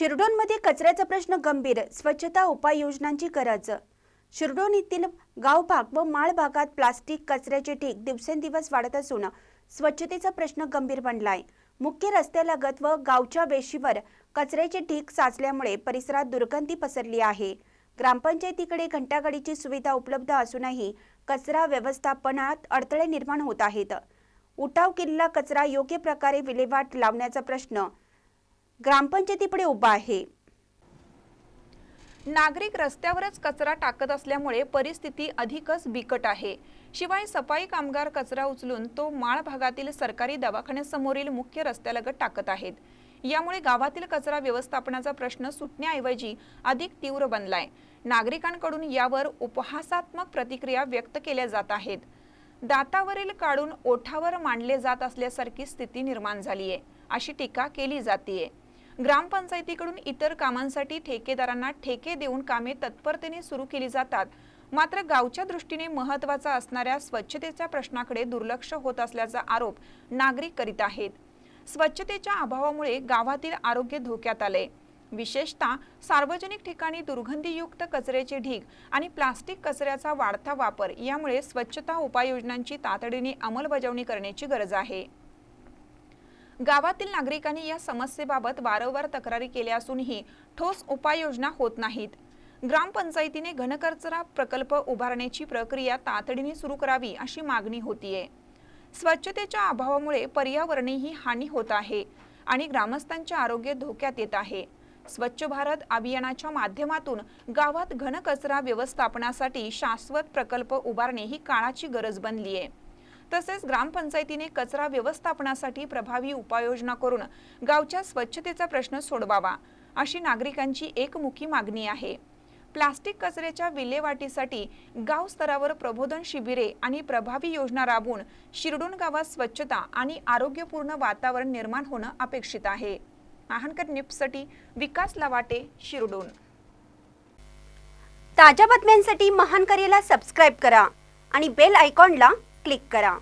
शिरडोनमध्ये कचऱ्याचा प्रश्न गंभीर स्वच्छता उपाययोजनांची गरज. शिरडोन येथील गावभाग व माळ भागात प्लास्टिक कचऱ्याचे ढीग दिवसेंदिवस वाढत असून स्वच्छतेचा प्रश्न गंभीर बनला आहे मुख्य रस्त्यालगत व गावच्या वेशीवर कचऱ्याचे ढीग साचल्यामुळे परिसरात दुर्गंधी पसरली आहे. ग्रामपंचायतीकडे घंटागाडीची सुविधा उपलब्ध असूनही कचरा व्यवस्थापनात अडथळे निर्माण होत आहेत. उठाव केलेला कचरा योग्य प्रकारे विल्हेवाट लावण्याचा प्रश्न ग्रामपंचायतीपुढे उभा आहे. नागरिक रस्त्यावरच कचरा टाकत असल्यामुळे परिस्थिती अधिकच बिकट आहे. शिवाय सफाई कामगार कचरा उचलून तो माळ भागातील सरकारी दवाखान्यासमोरील मुख्य रस्त्यालगत टाकत आहेत. यामुळे गावातील कचरा व्यवस्थापनाचा प्रश्न सुटण्याऐवजी अधिक तीव्र बनलाय. नागरिकांकडून यावर उपहासात्मक प्रतिक्रिया व्यक्त केल्या जात आहेत. दातावरील काढून ओठावर मांडले जात असल्यासारखी स्थिती निर्माण झालीय अशी टीका केली जातीये. ग्रामपंचायतीकडून इतर कामांसाठी ठेकेदारांना ठेके देऊन कामे तत्परतेने सुरू केली जातात. मात्र गावच्या दृष्टीने महत्त्वाचा असणाऱ्या स्वच्छतेच्या प्रश्नाकडे दुर्लक्ष होत असल्याचा आरोप नागरिक करीत आहेत. स्वच्छतेच्या अभावामुळे गावातील आरोग्य धोक्यात आले विशेषतः सार्वजनिक ठिकाणी दुर्गंधीयुक्त कचऱ्याचे ढीग आणि प्लास्टिक कचऱ्याचा वाढता वापर यामुळे स्वच्छता उपाययोजनांची तातडीने अंमलबजावणी करण्याची गरज आहे. गावातील नागरिकांनी या समस्येबाबत वारंवार तक्रारी केल्या असूनही ठोस उपाययोजना होत नाहीत. ग्रामपंचायतीने घनकचरा प्रकल्प उभारण्याची प्रक्रिया तातडीने सुरू करावी अशी मागणी होतीये. स्वच्छतेच्या अभावामुळे पर्यावरणीही हानी होत आहे आणि ग्रामस्थांचे आरोग्य धोक्यात येत आहे. स्वच्छ भारत अभियानाच्या माध्यमातून गावात घनकचरा व्यवस्थापनासाठी शाश्वत प्रकल्प उभारणे ही काळाची गरज बनली आहे तसेच ग्रामपंचायतीने कचरा व्यवस्थापनासाठी प्रभावी उपाययोजना करून गावच्या स्वच्छतेचा प्रश्न सोडवावा अशी नागरिकांची एकमुखी मागणी आहे. प्लास्टिक कचऱ्याच्या विल्हेवाटीसाठी गाव स्तरावर प्रबोधन शिबिरे आणि प्रभावी योजना राबवून शिरडोन गावात स्वच्छता आणि आरोग्यपूर्ण वातावरण निर्माण होणं अपेक्षित आहे. महानकर निप्ससाठी विकास लवाटे शिरडोन. ताज्या बातम्यांसाठी महानकरेला सबस्क्राईब करा आणि बेल आयकॉनला क्लिक करा.